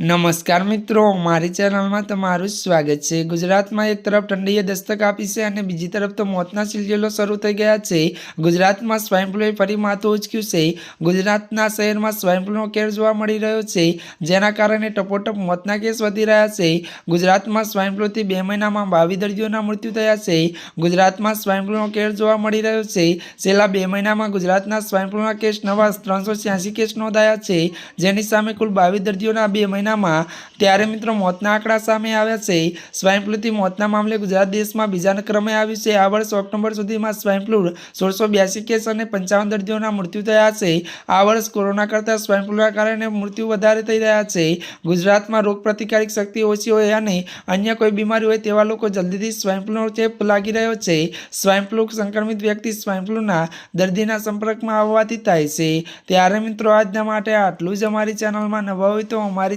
નમસ્કાર મિત્રો, મારી ચેનલમાં તમારું સ્વાગત છે. ગુજરાતમાં એક તરફ ઠંડીએ દસ્તક આપી છે અને બીજી તરફ તો મોતના સિલસિલો શરૂ થઈ ગયા છે. ગુજરાતમાં સ્વાઇન ફ્લુએ ફરી માથું ઉચક્યું છે. ગુજરાતના શહેરમાં સ્વાઇન ફ્લૂનો કેર જોવા મળી રહ્યો છે, જેના કારણે ટપોટપ મોતના કેસ વધી રહ્યા છે. ગુજરાતમાં સ્વાઇન ફ્લૂથી બે મહિનામાં બાવીસ દર્દીઓના મૃત્યુ થયા છે. ગુજરાતમાં સ્વાઇન ફ્લૂનો કેર જોવા મળી રહ્યો છે. છેલ્લા બે મહિનામાં ગુજરાતના સ્વાઇન ફ્લૂના કેસ નવા ત્રણસો કેસ નોંધાયા છે. જેની સામે કુલ બાવીસ દર્દીઓના બે મહિનામાં. ત્યારે મિત્રો મોતના આંકડા સામે આવ્યા છે. સ્વાઇન ફ્લૂથી મોતના મામલે ગુજરાત દેશમાં બીજા ક્રમે આવ્યું છે. આ વર્ષ ઓક્ટોબર સુધીમાં સ્વાઇન ફ્લૂ સોળસો બ્યાસી કેસ અને પંચાવન દર્દીઓના મૃત્યુ થયા છે. આ વર્ષ કોરોના કરતાં સ્વાઇન ફ્લૂના કારણે મૃત્યુ વધારે થઈ રહ્યા છે. ગુજરાતમાં રોગ પ્રતિકારક શક્તિ ઓછી હોય અને અન્ય કોઈ બીમારી હોય તેવા લોકો જલ્દીથી સ્વાઇન ફ્લૂનો ચેપ લાગી રહ્યો છે. સ્વાઇન ફ્લૂ સંક્રમિત વ્યક્તિ સ્વાઇન ફ્લૂના દર્દીના સંપર્કમાં આવવાથી થાય છે. ત્યારે મિત્રો આજના માટે આટલું જ. અમારી ચેનલમાં નવા હોય તો અમારી